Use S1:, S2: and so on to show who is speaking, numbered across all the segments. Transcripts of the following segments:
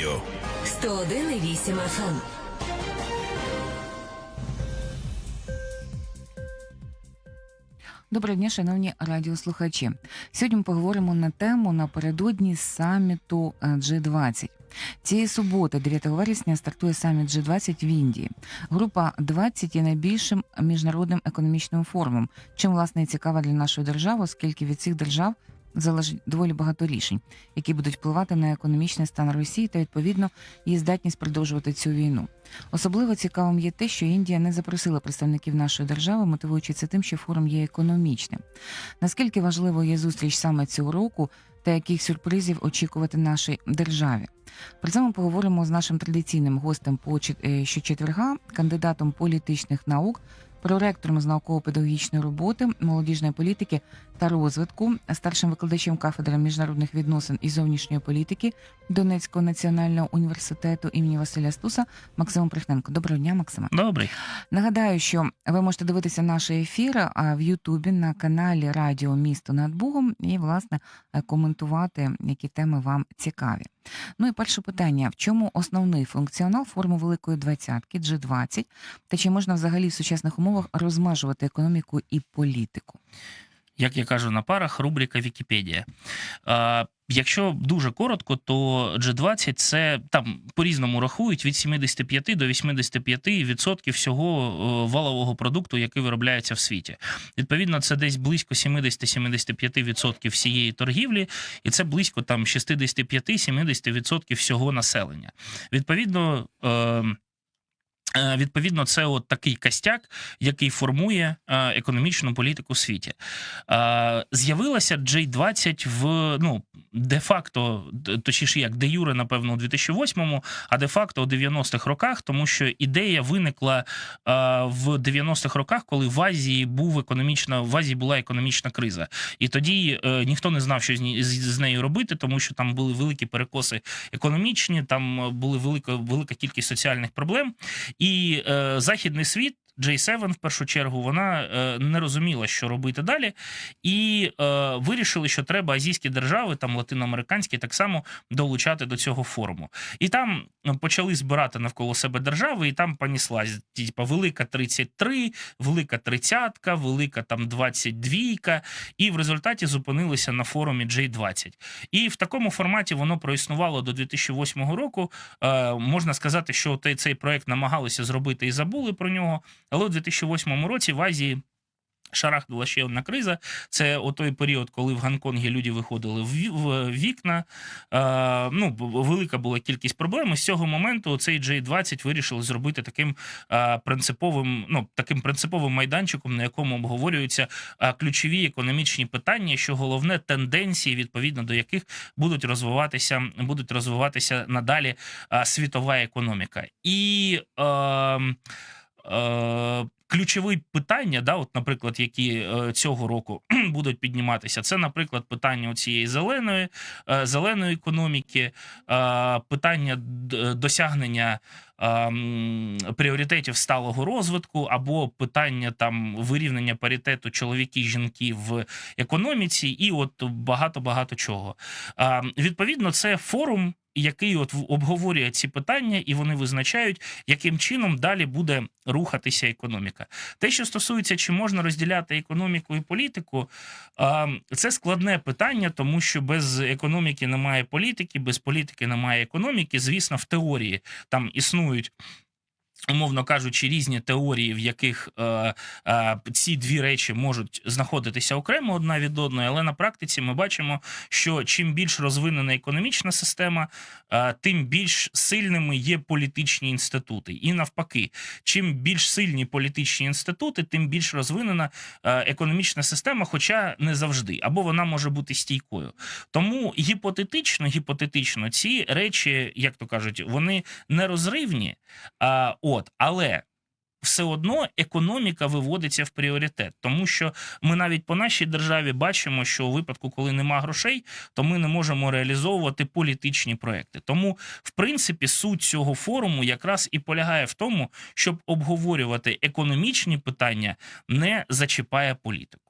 S1: тобою.
S2: 101,8 FM.
S3: Доброго дня, шановні радіослухачі. Сьогодні ми поговоримо на тему напередодні саміту е, G20. Цієї суботи, 9 вересня, стартує саміт G20 в Індії. Група 20 є найбільшим міжнародним економічним форумом, чим власне і цікава для нашої держави, оскільки від цих держав залежить доволі багато рішень, які будуть впливати на економічний стан Росії та відповідно її здатність продовжувати цю війну. Особливо цікавим є те, що Індія не запросила представників нашої держави, мотивуючи це тим, що форум є економічним. Наскільки важливо є зустріч саме цього року та яких сюрпризів очікувати нашій державі? Про ми поговоримо з нашим традиційним гостем по е, щочетверга, кандидатом політичних наук, проректором з науково-педагогічної роботи, молодіжної політики та розвитку, старшим викладачем кафедри міжнародних відносин і зовнішньої політики Донецького національного університету імені Василя Стуса Максимом Прихненко. Доброго дня, Максиме.
S4: Добрий.
S3: Нагадаю, що ви можете дивитися наші ефіри в Ютубі на каналі Радіо Місто над Бугом і, власне, коментувати, які теми вам цікаві. Ну і перше питання: в чому основний функціонал форму Великої двадцятки G20? Та чи можна взагалі в сучасних умовах розмежувати економіку і політику?
S4: Як я кажу на парах, рубрика Вікіпедія. Якщо дуже коротко, то G20 це там по-різному рахують від 75 до 85 відсотків всього валового продукту, який виробляється в світі. Відповідно, це десь близько 70-75 відсотків всієї торгівлі, і це близько там 65-70 відсотків всього населення. Відповідно. Е, Відповідно, це от такий костяк, який формує е, економічну політику в світі. Е, З'явилася J20 в ну де-факто, точніше, як де юре, напевно, у 2008-му, а де-факто у 90-х роках, тому що ідея виникла в 90-х роках, коли в Азії був економічна в Азії була економічна криза, і тоді е, ніхто не знав, що з, нею робити, тому що там були великі перекоси економічні, там е, були велика велика кількість соціальних проблем. І е, західний світ. J7 в першу чергу вона е, не розуміла, що робити далі, і е, вирішили, що треба азійські держави, там латиноамериканські, так само долучати до цього форуму. І там е, почали збирати навколо себе держави, і там поніслась типа велика 33, велика тридцятка, велика там 22, і в результаті зупинилися на форумі J20. І в такому форматі воно проіснувало до 2008 року. Е, можна сказати, що цей проект намагалися зробити і забули про нього. Але у 2008 році в Азії. Шарахнула ще одна криза. Це о той період, коли в Гонконгі люди виходили в вікна. Е, ну, велика була кількість проблем. І з цього моменту цей J20 вирішили зробити таким е, принциповим, ну таким принциповим майданчиком, на якому обговорюються е, ключові економічні питання, що головне тенденції, відповідно до яких будуть розвиватися, будуть розвиватися надалі е, світова економіка. І е, е, ключові питання, да, от, наприклад, які е, цього року будуть підніматися, це, наприклад, питання цієї зеленої, е, зеленої економіки, е, питання досягнення. Пріоритетів сталого розвитку або питання там вирівнення паритету чоловіки жінки в економіці, і от багато багато чого. Відповідно, це форум, який от обговорює ці питання, і вони визначають, яким чином далі буде рухатися економіка. Те, що стосується, чи можна розділяти економіку і політику, це складне питання, тому що без економіки немає політики, без політики немає економіки. Звісно, в теорії там існують. Умовно кажучи, різні теорії, в яких е, е, ці дві речі можуть знаходитися окремо одна від одної, але на практиці ми бачимо, що чим більш розвинена економічна система, е, тим більш сильними є політичні інститути. І навпаки, чим більш сильні політичні інститути, тим більш розвинена е, економічна система, хоча не завжди, або вона може бути стійкою. Тому гіпотетично, гіпотетично, ці речі, як то кажуть, вони нерозривні. А, от, але все одно економіка виводиться в пріоритет, тому що ми навіть по нашій державі бачимо, що у випадку, коли нема грошей, то ми не можемо реалізовувати політичні проекти. Тому, в принципі, суть цього форуму якраз і полягає в тому, щоб обговорювати економічні питання, не зачіпає політику.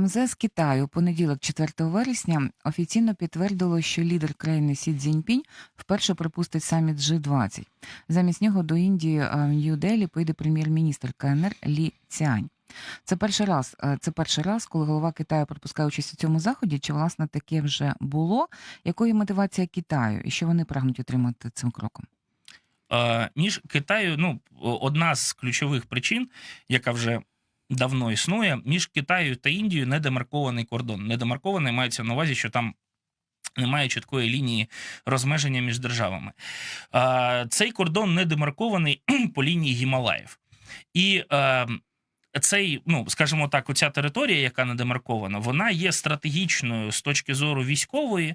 S3: МЗС Китаю у понеділок, 4 вересня, офіційно підтвердило, що лідер країни Сі Цзіньпінь вперше припустить саміт G20. Замість нього до Індії Нью-Делі поїде прем'єр-міністр КНР Лі Цянь. Це перший раз. е, Це перший раз, коли голова Китаю пропускає участь у цьому заході. Чи власне таке вже було? Якою мотивація Китаю і що вони прагнуть отримати цим кроком?
S4: Між Китаю, ну одна з ключових причин, яка вже давно існує, між Китаю та Індією недемаркований кордон. Недемаркований мається на увазі, що там. Немає чіткої лінії розмеження між державами. Цей кордон не демаркований по лінії Гімалаїв. І е, цей, ну скажімо так, оця територія, яка не демаркована, вона є стратегічною з точки зору військової,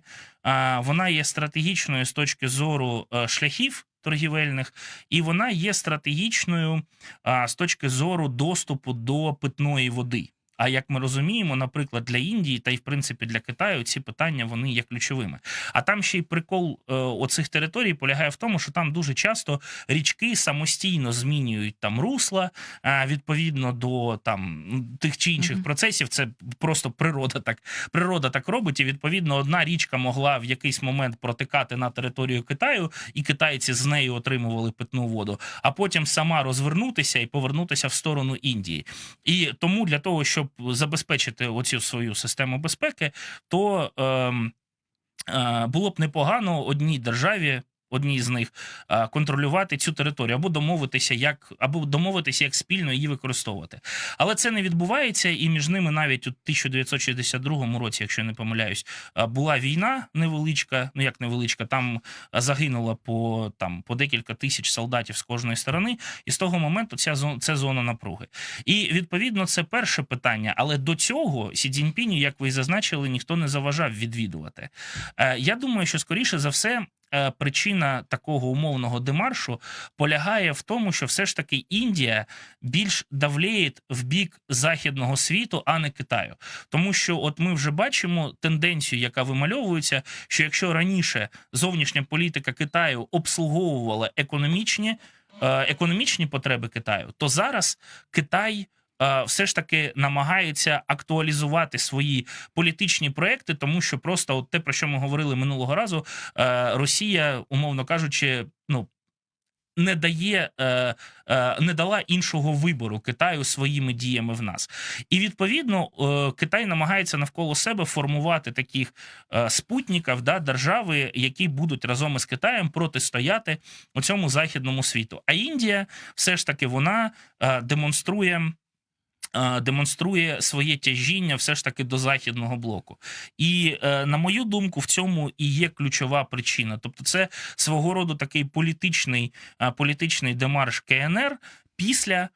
S4: вона є стратегічною з точки зору е, шляхів торгівельних, і вона є стратегічною а, з точки зору доступу до питної води. А як ми розуміємо, наприклад, для Індії та й в принципі для Китаю ці питання вони є ключовими. А там ще й прикол е, оцих територій полягає в тому, що там дуже часто річки самостійно змінюють там русла е, відповідно до там тих чи інших
S3: Мгм.
S4: процесів. Це просто природа так природа так робить. І відповідно одна річка могла в якийсь момент протикати на територію Китаю, і китайці з нею отримували питну воду, а потім сама розвернутися і повернутися в сторону Індії. І тому для того, щоб забезпечити оцю свою систему безпеки, то ем, е, було б непогано одній державі. Одній з них контролювати цю територію або домовитися, як або домовитися, як спільно її використовувати. Але це не відбувається, і між ними навіть у 1962 році, якщо я не помиляюсь, була війна невеличка. Ну як невеличка, там загинуло по там по декілька тисяч солдатів з кожної сторони, і з того моменту ця зона це зона напруги. І відповідно це перше питання. Але до цього Сі Цзіньпіню, як ви і зазначили, ніхто не заважав відвідувати. Е, Я думаю, що скоріше за все. Е, Причина такого умовного демаршу полягає в тому, що все ж таки Індія більш давліє в бік західного світу, а не Китаю. Тому що, от ми вже бачимо тенденцію, яка вимальовується, що якщо раніше зовнішня політика Китаю обслуговувала економічні, е, економічні потреби Китаю, то зараз Китай. Е, Все ж таки намагається актуалізувати свої політичні проекти, тому що просто от те, про що ми говорили минулого разу, е, Росія, умовно кажучи, ну не дає, е, не дала іншого вибору Китаю своїми діями в нас. І відповідно Китай намагається навколо себе формувати таких спутників да, держави, які будуть разом із Китаєм протистояти у цьому західному світу. А Індія все ж таки вона демонструє. Е, Демонструє своє тяжіння все ж таки до західного блоку, і е, на мою думку, в цьому і є ключова причина. Тобто, це свого роду такий політичний, е, політичний демарш КНР після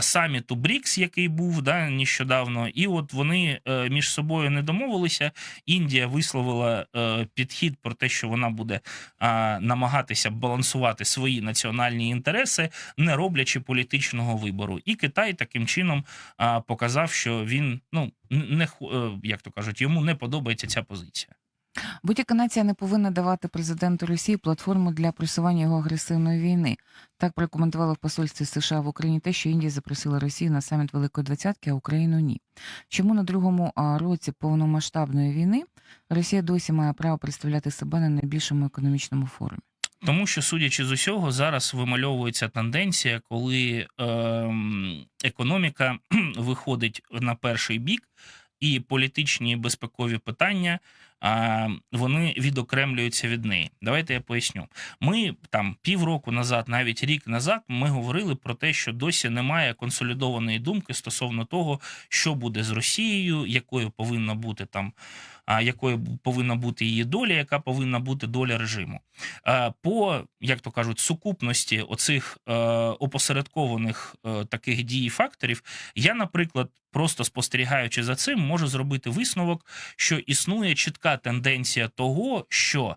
S4: саміту БРІКС, який був да, нещодавно, і от вони е, між собою не домовилися. Індія висловила е, підхід про те, що вона буде е, намагатися балансувати свої національні інтереси, не роблячи політичного вибору. І Китай таким чином е, показав, що він ну не е, як то кажуть, йому не подобається ця позиція.
S3: Будь-яка нація не повинна давати президенту Росії платформу для просування його агресивної війни. Так прокоментували в посольстві США в Україні те, що Індія запросила Росію на саміт Великої Двадцятки, а Україну ні. Чому на другому році повномасштабної війни Росія досі має право представляти себе на найбільшому економічному форумі?
S4: Тому що, судячи з усього, зараз вимальовується тенденція, коли ем, економіка виходить на перший бік, і політичні безпекові питання вони відокремлюються від неї. Давайте я поясню. Ми там півроку назад, навіть рік назад, ми говорили про те, що досі немає консолідованої думки стосовно того, що буде з Росією, якою повинна бути там, якою повинна бути її доля, яка повинна бути доля режиму. По як то кажуть, сукупності оцих е, опосередкованих е, таких дій і факторів, я, наприклад, просто спостерігаючи за цим, можу зробити висновок, що існує чітка тенденція того, що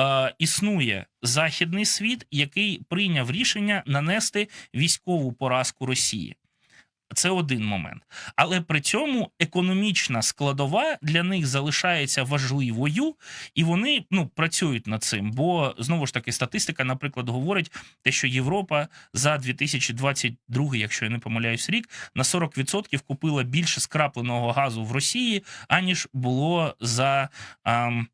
S4: е, існує західний світ, який прийняв рішення нанести військову поразку Росії. Це один момент. Але при цьому економічна складова для них залишається важливою, і вони ну працюють над цим. Бо знову ж таки статистика, наприклад, говорить те, що Європа за 2022, якщо я не помиляюсь, рік на 40% купила більше скрапленого газу в Росії, аніж було за. ам,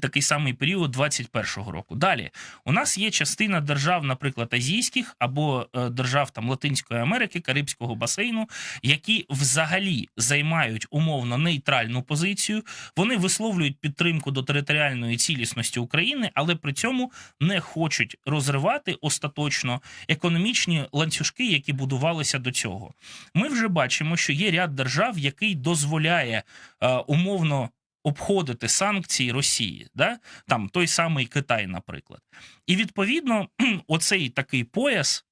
S4: Такий самий період 21-го року. Далі у нас є частина держав, наприклад, азійських або е, держав там Латинської Америки, Карибського басейну, які взагалі займають умовно нейтральну позицію. Вони висловлюють підтримку до територіальної цілісності України, але при цьому не хочуть розривати остаточно економічні ланцюжки, які будувалися до цього. Ми вже бачимо, що є ряд держав, який дозволяє е, умовно. Обходити санкції Росії, да там той самий Китай, наприклад, і відповідно, оцей такий пояс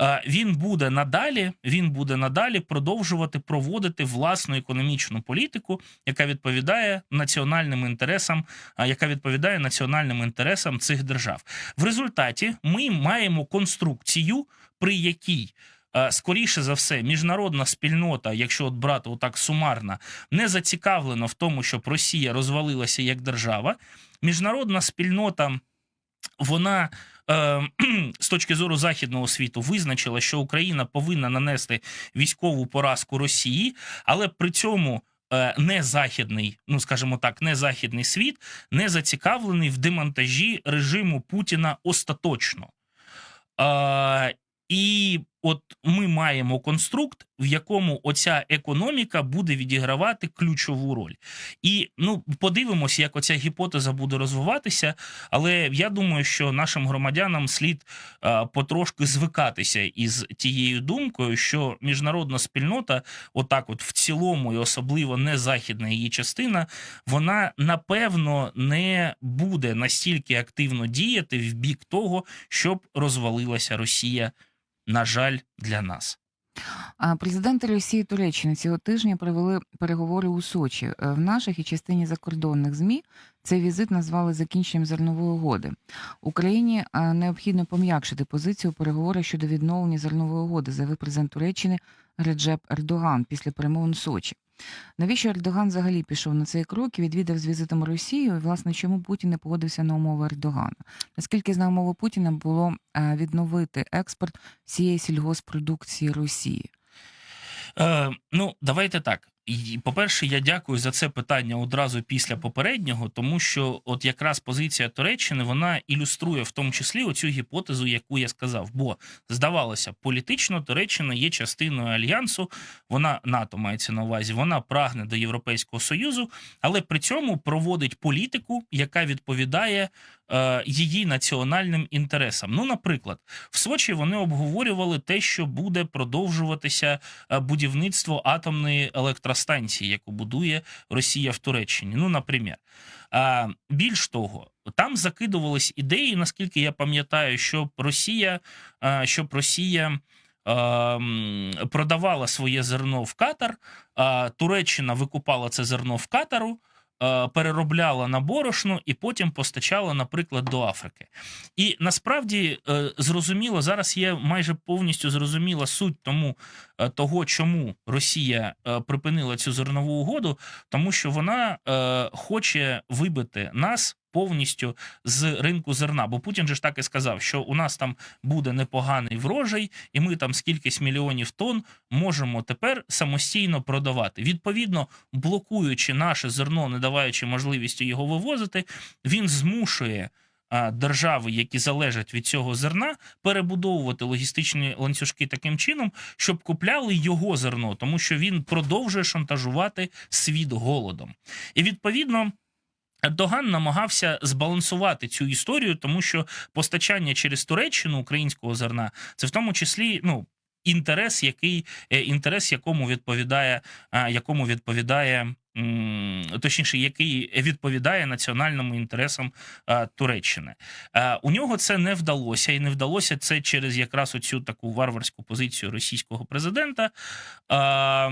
S4: е, він буде надалі. Він буде надалі продовжувати проводити власну економічну політику, яка відповідає національним інтересам, яка відповідає національним інтересам цих держав. В результаті ми маємо конструкцію, при якій е, Скоріше за все, міжнародна спільнота, якщо от брати отак сумарно, не зацікавлена в тому, щоб Росія розвалилася як держава. Міжнародна спільнота, вона е, з точки зору західного світу визначила, що Україна повинна нанести військову поразку Росії, але при цьому. е, Не західний, ну скажімо так, не західний світ не зацікавлений в демонтажі режиму Путіна остаточно. Е, і от ми маємо конструкт, в якому оця економіка буде відігравати ключову роль. І ну подивимося, як оця гіпотеза буде розвиватися. Але я думаю, що нашим громадянам слід е, потрошки звикатися із тією думкою, що міжнародна спільнота, отак, от в цілому, і особливо не західна її частина, вона напевно не буде настільки активно діяти в бік того, щоб розвалилася Росія. На жаль, для нас.
S3: Президенти Росії і Туреччини цього тижня провели переговори у Сочі. Е, В наших і частині закордонних ЗМІ цей візит назвали закінченням зернової угоди. Україні е, необхідно пом'якшити позицію переговорів щодо відновлення зернової угоди, заявив президент Туреччини Реджеп Ердоган після перемовин Сочі. Навіщо Ердоган взагалі пішов на цей крок і відвідав з візитом Росію? І, власне, чому Путін не погодився на умови Ердогана? Наскільки знав мову Путіна було е, відновити експорт всієї сільгоспродукції Росії?
S4: Е, ну, давайте так. По-перше, я дякую за це питання одразу після попереднього, тому що от якраз позиція Туреччини вона ілюструє в тому числі оцю гіпотезу, яку я сказав. Бо здавалося, політично Туреччина є частиною альянсу. Вона НАТО мається на увазі. Вона прагне до Європейського союзу, але при цьому проводить політику, яка відповідає е, її національним інтересам. Ну, наприклад, в Сочі вони обговорювали те, що буде продовжуватися е, будівництво атомної електростанції, яку будує Росія в Туреччині. Ну, наприклад. Більш того, там закидувались ідеї, наскільки я пам'ятаю, щоб Росія, а, щоб Росія. Продавала своє зерно в Катар, Туреччина викупала це зерно в Катару, е, переробляла на борошно і потім постачала, наприклад, до Африки. І насправді е, зрозуміло, зараз є майже повністю зрозуміла суть тому е, того, чому Росія е, припинила цю зернову угоду, тому що вона е, хоче вибити нас. Повністю з ринку зерна, бо Путін же ж так і сказав, що у нас там буде непоганий врожай, і ми там скількись мільйонів тонн можемо тепер самостійно продавати. Відповідно, блокуючи наше зерно, не даваючи можливості його вивозити, він змушує держави, які залежать від цього зерна, перебудовувати логістичні ланцюжки таким чином, щоб купляли його зерно, тому що він продовжує шантажувати світ голодом. І відповідно. Ердоган намагався збалансувати цю історію, тому що постачання через Туреччину українського зерна це в тому числі ну інтерес, який е, інтерес, якому відповідає, якому відповідає. Точніше, який відповідає національним інтересам а, Туреччини, а, у нього це не вдалося, і не вдалося це через якраз оцю таку варварську позицію російського президента. А,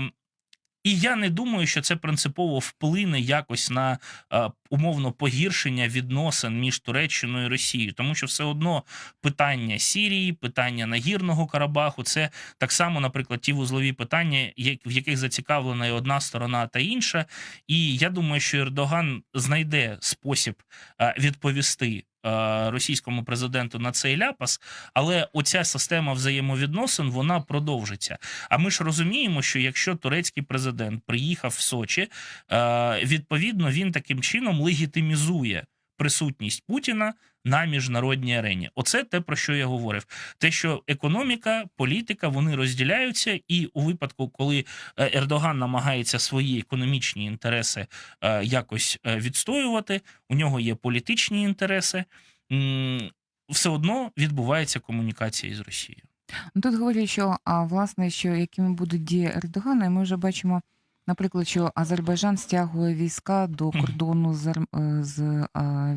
S4: І я не думаю, що це принципово вплине якось на е, умовно погіршення відносин між Туреччиною і Росією, тому що все одно питання Сірії, питання нагірного Карабаху це так само, наприклад, ті вузлові питання, в яких зацікавлена і одна сторона та інша. І я думаю, що Ердоган знайде спосіб е, відповісти. Е, Російському президенту на цей ляпас, але оця система взаємовідносин вона продовжиться. А ми ж розуміємо, що якщо турецький президент приїхав в Сочі, е, відповідно він таким чином легітимізує присутність Путіна на міжнародній арені. Оце те, про що я говорив. Те, що економіка, політика вони розділяються, і у випадку, коли е, Ердоган намагається свої економічні інтереси е, якось е, відстоювати, у нього є політичні інтереси. Все одно відбувається комунікація з Росією.
S3: Ну, Тут говорять, що а, власне, що якими будуть дії Ердогана, і ми вже бачимо, наприклад, що Азербайджан стягує війська до кордону з, е, з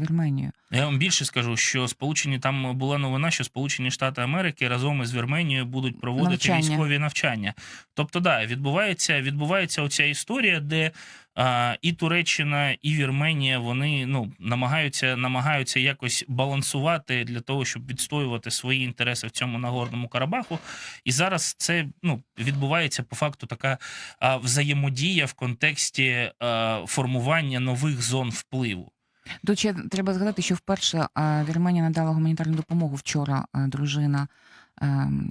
S3: Вірменією.
S4: Я вам більше скажу, що сполучені там була новина, що Сполучені Штати Америки разом із Вірменією будуть проводити
S3: Навчання.
S4: військові навчання. Тобто, да, відбувається, відбувається оця історія, де а, і Туреччина, і Вірменія вони ну намагаються намагаються якось балансувати для того, щоб відстоювати свої інтереси в цьому нагорному Карабаху. І зараз це ну відбувається по факту така а, взаємодія в контексті а, формування нових зон впливу.
S3: До ще треба згадати, що вперше Вірменія надала гуманітарну допомогу вчора дружина а,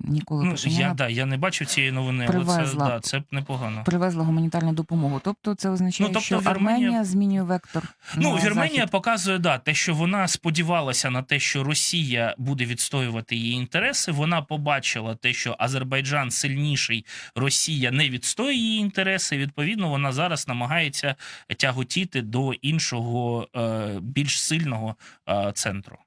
S3: Ніколи
S4: Ну, я, да, я не бачив цієї новини, але це, да, це непогано.
S3: привезла гуманітарну допомогу. Тобто це означає,
S4: Ну, тобто
S3: що
S4: Вірменія-
S3: Арменія змінює вектор.
S4: Ну, Вірменія
S3: захід.
S4: показує да, те, що вона сподівалася на те, що Росія буде відстоювати її інтереси. Вона побачила те, що Азербайджан сильніший, Росія не відстоює її інтереси. Відповідно, вона зараз намагається тяготіти до іншого е, більш сильного е, центру.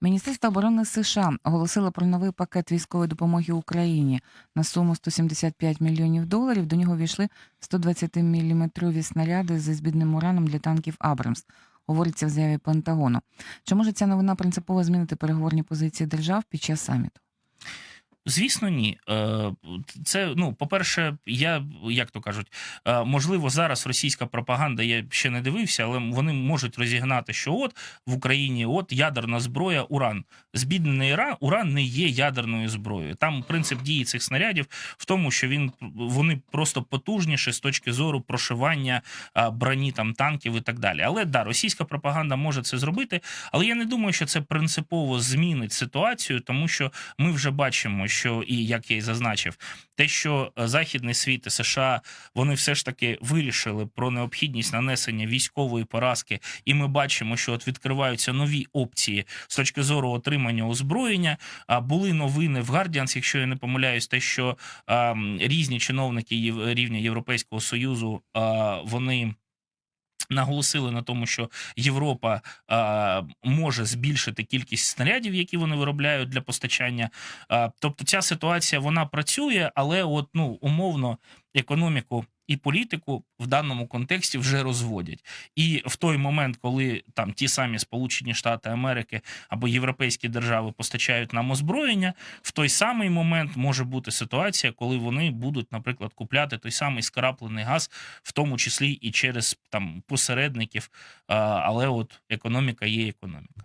S3: Міністерство оборони США оголосило про новий пакет військової допомоги Україні на суму 175 мільйонів доларів. До нього війшли 120-мм снаряди зі збідним ураном для танків Абрамс. Говориться в заяві Пентагону. Чи може ця новина принципово змінити переговорні позиції держав під час саміту?
S4: Звісно, ні. Е, Це ну, по-перше, я як то кажуть, е, можливо, зараз російська пропаганда, я ще не дивився, але вони можуть розігнати, що от в Україні от ядерна зброя, уран. Збіднений Іран, уран не є ядерною зброєю. Там принцип дії цих снарядів в тому, що він вони просто потужніші з точки зору прошивання броні там танків і так далі. Але да, російська пропаганда може це зробити. Але я не думаю, що це принципово змінить ситуацію, тому що ми вже бачимо, що і як я й зазначив, те, що е, західний світ і США вони все ж таки вирішили про необхідність нанесення військової поразки, і ми бачимо, що от відкриваються нові опції з точки зору отримання озброєння. А були новини в Guardians, якщо я не помиляюсь, те, що а, різні чиновники рівня Європейського союзу а, вони. Наголосили на тому, що Європа а, може збільшити кількість снарядів, які вони виробляють для постачання. А, тобто, ця ситуація вона працює, але от ну умовно економіку і політику в даному контексті вже розводять. І в той момент, коли там ті самі Сполучені Штати Америки або європейські держави постачають нам озброєння, в той самий момент може бути ситуація, коли вони будуть, наприклад, купляти той самий скраплений газ, в тому числі і через там посередників. Але от економіка є економіка.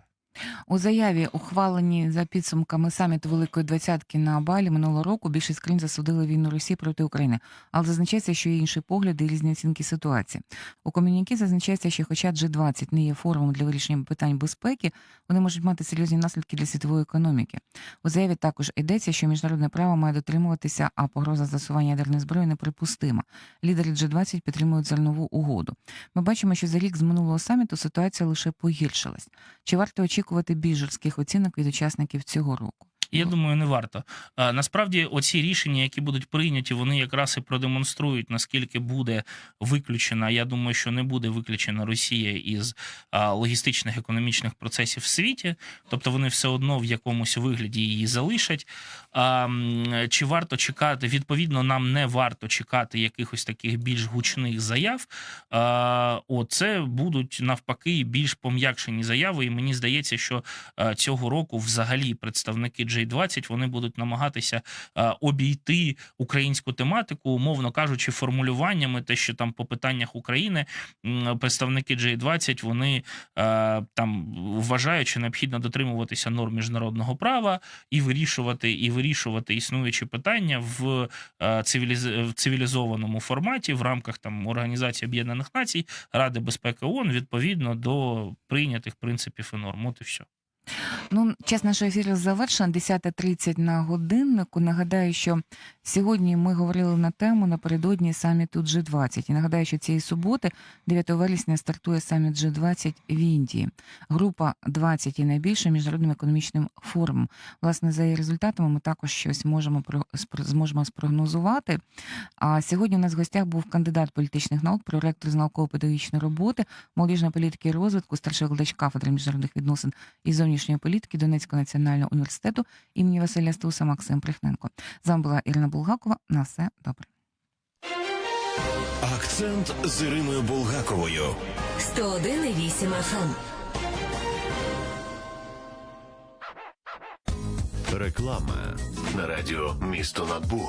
S3: У заяві, ухваленій за підсумками саміту Великої Двадцятки на Балі минулого року, більшість країн засудили війну Росії проти України. Але зазначається, що є інші погляди і різні оцінки ситуації. У ком'юнікі зазначається, що хоча G20 не є форумом для вирішення питань безпеки, вони можуть мати серйозні наслідки для світової економіки. У заяві також йдеться, що міжнародне право має дотримуватися, а погроза застосування ядерної зброї неприпустима. Лідери G20 підтримують зернову угоду. Ми бачимо, що за рік з минулого саміту ситуація лише погіршилась. Чи варто очікувати більш жорстких оцінок від учасників цього року?
S4: Я думаю, не варто. Насправді, оці рішення, які будуть прийняті, вони якраз і продемонструють, наскільки буде виключена. Я думаю, що не буде виключена Росія із логістичних економічних процесів в світі, тобто вони все одно в якомусь вигляді її залишать. Чи варто чекати? Відповідно, нам не варто чекати якихось таких більш гучних заяв. А, о, будуть навпаки більш пом'якшені заяви. І мені здається, що цього року взагалі представники G20 вони будуть намагатися е, обійти українську тематику, умовно кажучи, формулюваннями, те, що там по питаннях України представники J20 вони е, там вважають, що необхідно дотримуватися норм міжнародного права і вирішувати, і вирішувати існуючі питання е, в цивілізованому форматі в рамках там Організації Об'єднаних Націй, Ради безпеки ООН відповідно до прийнятих принципів і норм. От і все.
S3: Ну, час нашого ефіру завершено, 10.30 на годиннику. Нагадаю, що сьогодні ми говорили на тему напередодні саміту G20. І нагадаю, що цієї суботи, 9 вересня, стартує саміт G20 в Індії. Група 20 і найбільше міжнародним економічним форумом. Власне, за її результатами ми також щось можемо зможемо спрогнозувати. А сьогодні у нас в гостях був кандидат політичних наук, проректор з науково-педагогічної роботи, молодіжної політики і розвитку, старший викладач кафедри міжнародних відносин і зовнішньої політики Донецького національного університету імені Василя Стуса Максим Прихненко. З вами була Ірина Булгакова. На все добре.
S1: Акцент з Іриною Булгаковою.
S2: 101,8 FM.
S1: Реклама на радіо Місто над Бу.